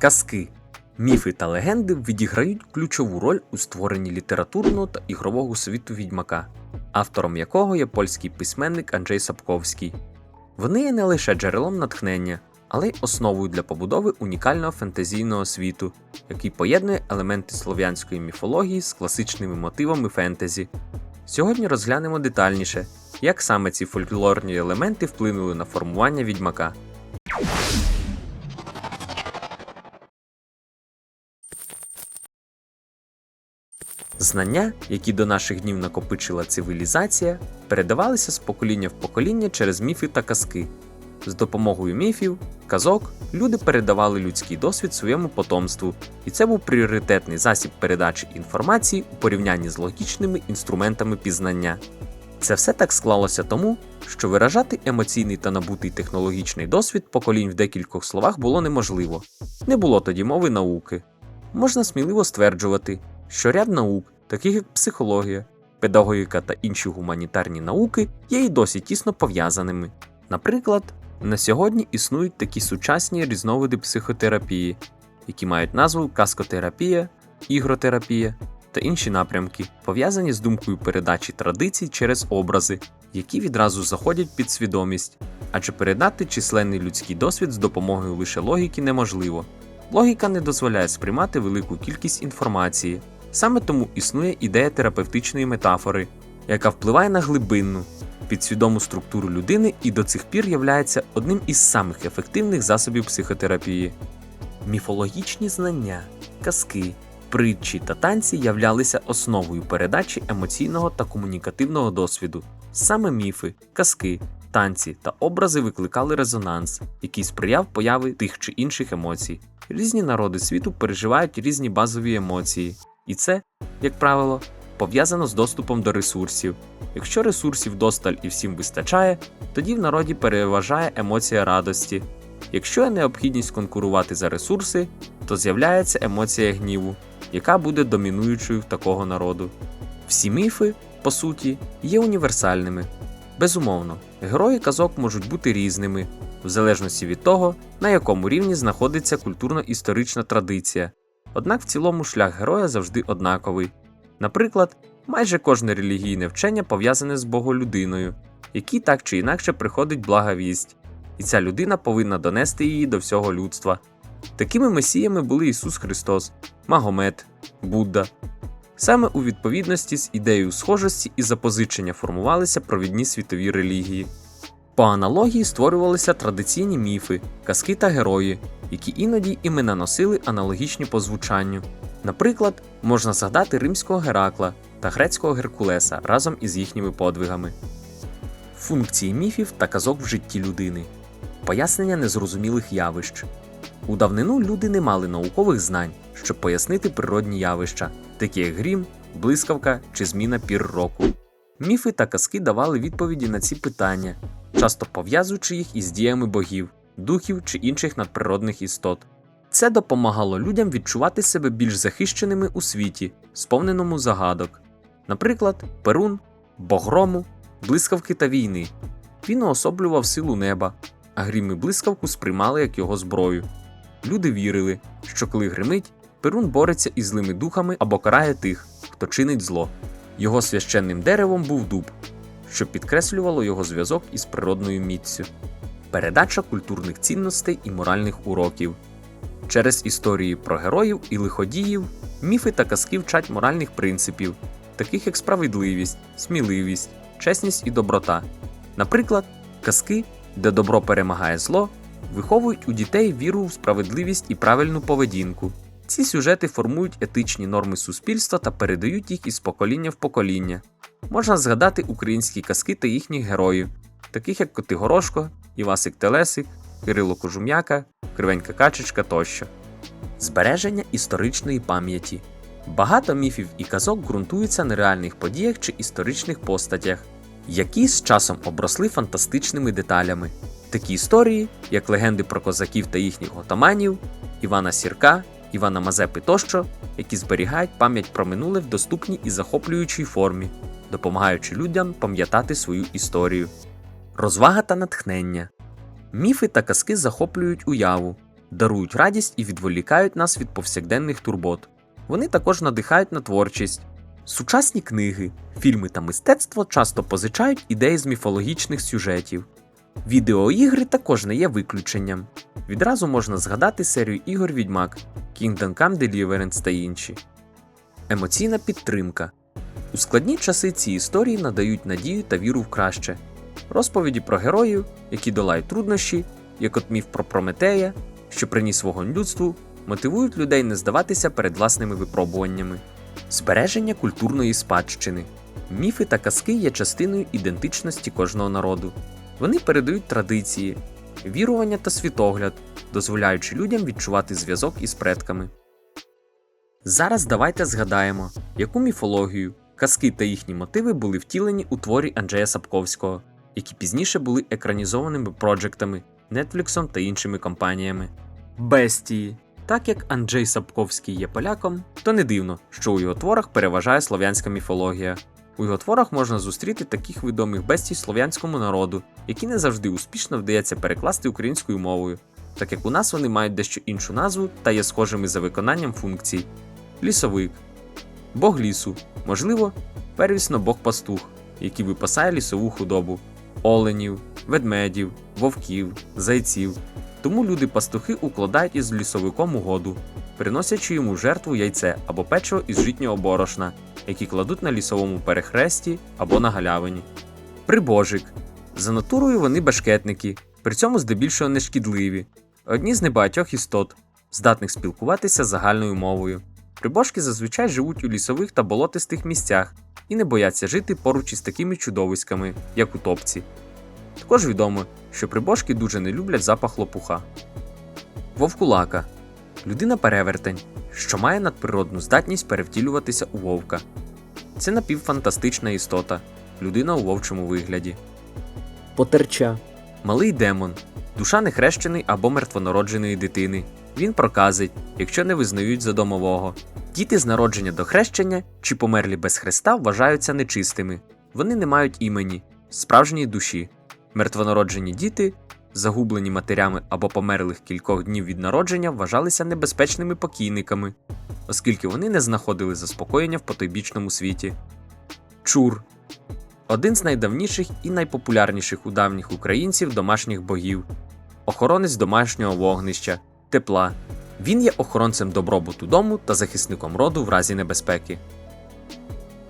Казки. Міфи та легенди відіграють ключову роль у створенні літературного та ігрового світу відьмака, автором якого є польський письменник Анджей Сапковський. Вони є не лише джерелом натхнення, але й основою для побудови унікального фентезійного світу, який поєднує елементи слов'янської міфології з класичними мотивами фентезі. Сьогодні розглянемо детальніше, як саме ці фольклорні елементи вплинули на формування відьмака. Знання, які до наших днів накопичила цивілізація, передавалися з покоління в покоління через міфи та казки. З допомогою міфів, казок люди передавали людський досвід своєму потомству, і це був пріоритетний засіб передачі інформації у порівнянні з логічними інструментами пізнання. Це все так склалося тому, що виражати емоційний та набутий технологічний досвід поколінь в декількох словах було неможливо. Не було тоді мови науки. Можна сміливо стверджувати, що ряд наук, таких як психологія, педагогіка та інші гуманітарні науки, є і досі тісно пов'язаними. Наприклад, на сьогодні існують такі сучасні різновиди психотерапії, які мають назву каскотерапія, ігротерапія та інші напрямки, пов'язані з думкою передачі традицій через образи, які відразу заходять під свідомість, адже передати численний людський досвід з допомогою лише логіки неможливо. Логіка не дозволяє сприймати велику кількість інформації. Саме тому існує ідея терапевтичної метафори, яка впливає на глибинну, підсвідому структуру людини і до цих пір являється одним із самих ефективних засобів психотерапії. Міфологічні знання, казки, притчі та танці являлися основою передачі емоційного та комунікативного досвіду. Саме міфи, казки, танці та образи викликали резонанс, який сприяв появи тих чи інших емоцій. Різні народи світу переживають різні базові емоції, і це, як правило, пов'язано з доступом до ресурсів. Якщо ресурсів досталь і всім вистачає, тоді в народі переважає емоція радості. Якщо є необхідність конкурувати за ресурси, то з'являється емоція гніву, яка буде домінуючою в такого народу. Всі міфи, по суті, є універсальними. Безумовно, герої казок можуть бути різними, в залежності від того, на якому рівні знаходиться культурно-історична традиція. Однак в цілому шлях героя завжди однаковий. Наприклад, майже кожне релігійне вчення пов'язане з боголюдиною, якій так чи інакше приходить блага вість, і ця людина повинна донести її до всього людства. Такими месіями були Ісус Христос, Магомед, Будда. Саме у відповідності з ідеєю схожості і запозичення формувалися провідні світові релігії. По аналогії створювалися традиційні міфи, казки та герої, які іноді імена носили аналогічні по звучанню. Наприклад, можна згадати римського Геракла та грецького Геркулеса разом із їхніми подвигами. Функції міфів та казок в житті людини, пояснення незрозумілих явищ. У давнину люди не мали наукових знань, щоб пояснити природні явища, такі як грім, блискавка чи зміна пір року. Міфи та казки давали відповіді на ці питання, часто пов'язуючи їх із діями богів, духів чи інших надприродних істот. Це допомагало людям відчувати себе більш захищеними у світі, сповненому загадок. Наприклад, Перун, бог грому, блискавки та війни. Він уособлював силу неба, а грім і блискавку сприймали як його зброю. Люди вірили, що коли гримить, Перун бореться із злими духами або карає тих, хто чинить зло. Його священним деревом був дуб, що підкреслювало його зв'язок із природною міццю. Передача культурних цінностей і моральних уроків. Через історії про героїв і лиходіїв міфи та казки вчать моральних принципів, таких як справедливість, сміливість, чесність і доброта. Наприклад, казки, де добро перемагає зло, виховують у дітей віру в справедливість і правильну поведінку. Ці сюжети формують етичні норми суспільства та передають їх із покоління в покоління. Можна згадати українські казки та їхніх героїв, таких як Котигорошко, Івасик Телесик, Кирило Кожум'яка, Кривенька Качечка тощо. Збереження історичної пам'яті. Багато міфів і казок ґрунтуються на реальних подіях чи історичних постатях, які з часом обросли фантастичними деталями. Такі історії, як легенди про козаків та їхніх отаманів, Івана Сірка, Івана Мазепи тощо, які зберігають пам'ять про минуле в доступній і захоплюючій формі, допомагаючи людям пам'ятати свою історію. Розвага та натхнення. Міфи та казки захоплюють уяву, дарують радість і відволікають нас від повсякденних турбот. Вони також надихають на творчість. Сучасні книги, фільми та мистецтво часто позичають ідеї з міфологічних сюжетів. Відеоігри також не є виключенням. Відразу можна згадати серію ігор Відьмак, Kingdom Come Deliverance та інші. Емоційна підтримка. У складні часи ці історії надають надію та віру в краще. Розповіді про героїв, які долають труднощі, як от міф про Прометея, що приніс вогонь людству, мотивують людей не здаватися перед власними випробуваннями. Збереження культурної спадщини. Міфи та казки є частиною ідентичності кожного народу. Вони передають традиції, вірування та світогляд, дозволяючи людям відчувати зв'язок із предками. Зараз давайте згадаємо, яку міфологію, казки та їхні мотиви були втілені у творі Анджея Сапковського, які пізніше були екранізованими проджектами, Нетфліксом та іншими компаніями. Бестії. Так як Анджей Сапковський є поляком, то не дивно, що у його творах переважає слов'янська міфологія. У його творах можна зустріти таких відомих бестій слов'янському народу, які не завжди успішно вдається перекласти українською мовою, так як у нас вони мають дещо іншу назву та є схожими за виконанням функцій. Лісовик, Бог лісу, можливо, первісно Бог пастух, який випасає лісову худобу, оленів, ведмедів, вовків, зайців. Тому люди-пастухи укладають із лісовиком угоду, приносячи йому жертву яйце або печиво із житнього борошна, які кладуть на лісовому перехресті або на галявині. Прибожик. За натурою вони башкетники, при цьому здебільшого нешкідливі, одні з небагатьох істот, здатних спілкуватися загальною мовою. Прибожки зазвичай живуть у лісових та болотистих місцях і не бояться жити поруч із такими чудовиськами, як утопці. Також відомо, що прибожки дуже не люблять запах лопуха. Вовкулака людина перевертень, що має надприродну здатність перевтілюватися у вовка. Це напівфантастична істота, людина у вовчому вигляді. Потерча. Малий демон, душа нехрещений або мертвонародженої дитини. Він проказить, якщо не визнають за домового. Діти з народження до хрещення чи померлі без хреста вважаються нечистими. Вони не мають імені, справжньої душі. Мертвонароджені діти, загублені матерями або померлих кількох днів від народження, вважалися небезпечними покійниками, оскільки вони не знаходили заспокоєння в потойбічному світі. Чур один з найдавніших і найпопулярніших у давніх українців домашніх богів, охоронець домашнього вогнища, тепла. Він є охоронцем добробуту дому та захисником роду в разі небезпеки.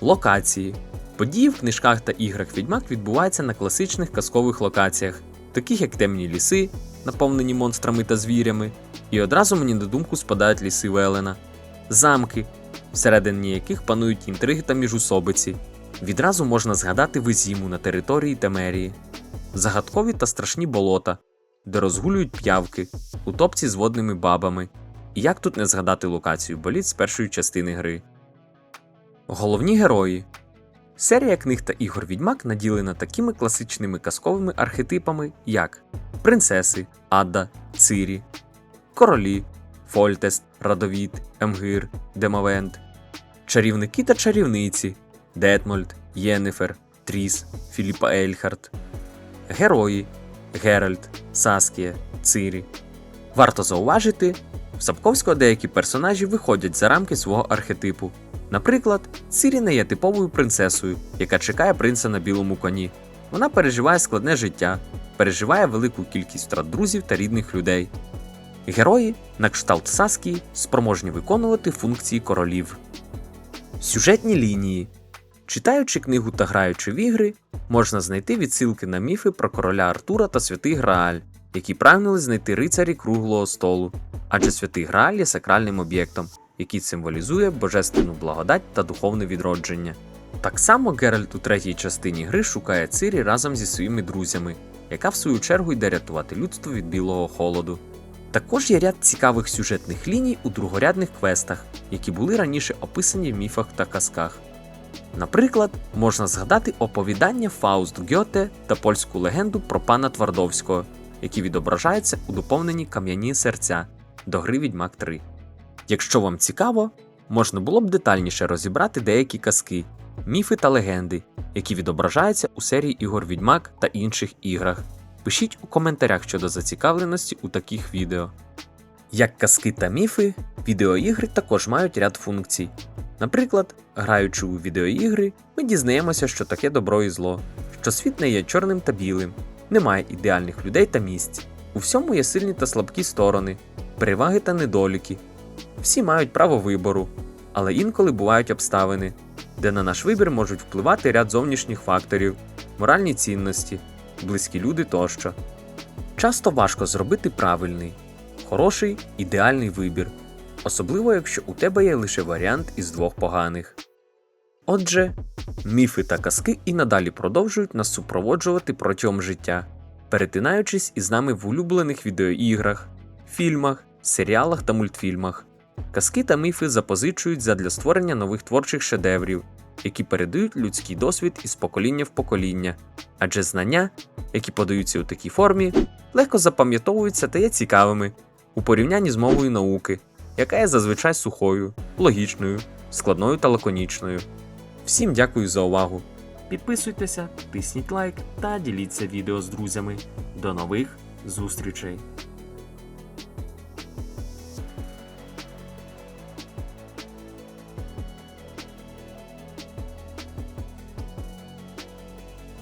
Локації. Події в книжках та іграх відьмак відбуваються на класичних казкових локаціях, таких як темні ліси, наповнені монстрами та звірями, і одразу мені на думку спадають ліси Велена, замки, всередині яких панують інтриги та міжусобиці. Відразу можна згадати Визіму на території Темерії, загадкові та страшні болота, де розгулюють п'явки, утопці з водними бабами. І як тут не згадати локацію боліт з першої частини гри. Головні герої. Серія книг та ігор Відьмак наділена такими класичними казковими архетипами, як принцеси, Адда, Цирі, королі, Фольтест, Радовід, Емгир, Демавент, чарівники та чарівниці, Детмольд, Єнефер, Тріс, Філіпа Ельхарт, Герої Геральт, Саскія, Цирі. Варто зауважити, в Сапковського деякі персонажі виходять за рамки свого архетипу. Наприклад, Цирі не є типовою принцесою, яка чекає принца на білому коні. Вона переживає складне життя, переживає велику кількість втрат друзів та рідних людей. Герої, на кшталт Саскії, спроможні виконувати функції королів. Сюжетні лінії. Читаючи книгу та граючи в ігри, можна знайти відсилки на міфи про короля Артура та святий Грааль, які прагнули знайти рицарі круглого столу, адже святий Грааль є сакральним об'єктом, який символізує божественну благодать та духовне відродження. Так само Геральт у третій частині гри шукає Цирі разом зі своїми друзями, яка в свою чергу йде рятувати людство від білого холоду. Також є ряд цікавих сюжетних ліній у другорядних квестах, які були раніше описані в міфах та казках. Наприклад, можна згадати оповідання Фауст Гьоте та польську легенду про пана Твардовського, які відображаються у доповненні Кам'яні серця до гри Відьмак 3. Якщо вам цікаво, можна було б детальніше розібрати деякі казки, міфи та легенди, які відображаються у серії ігор Відьмак та інших іграх. Пишіть у коментарях щодо зацікавленості у таких відео. Як казки та міфи, відеоігри також мають ряд функцій. Наприклад, граючи у відеоігри, ми дізнаємося, що таке добро і зло, що світ не є чорним та білим, немає ідеальних людей та місць. У всьому є сильні та слабкі сторони, переваги та недоліки. Всі мають право вибору, але інколи бувають обставини, де на наш вибір можуть впливати ряд зовнішніх факторів, моральні цінності, близькі люди тощо. Часто важко зробити правильний, хороший, ідеальний вибір, особливо якщо у тебе є лише варіант із двох поганих. Отже, міфи та казки і надалі продовжують нас супроводжувати протягом життя, перетинаючись із нами в улюблених відеоіграх, фільмах, серіалах та мультфільмах. Казки та міфи запозичують задля створення нових творчих шедеврів, які передають людський досвід із покоління в покоління, адже знання, які подаються у такій формі, легко запам'ятовуються та є цікавими у порівнянні з мовою науки, яка є зазвичай сухою, логічною, складною та лаконічною. Всім дякую за увагу. Підписуйтеся, тисніть лайк та діліться відео з друзями. До нових зустрічей!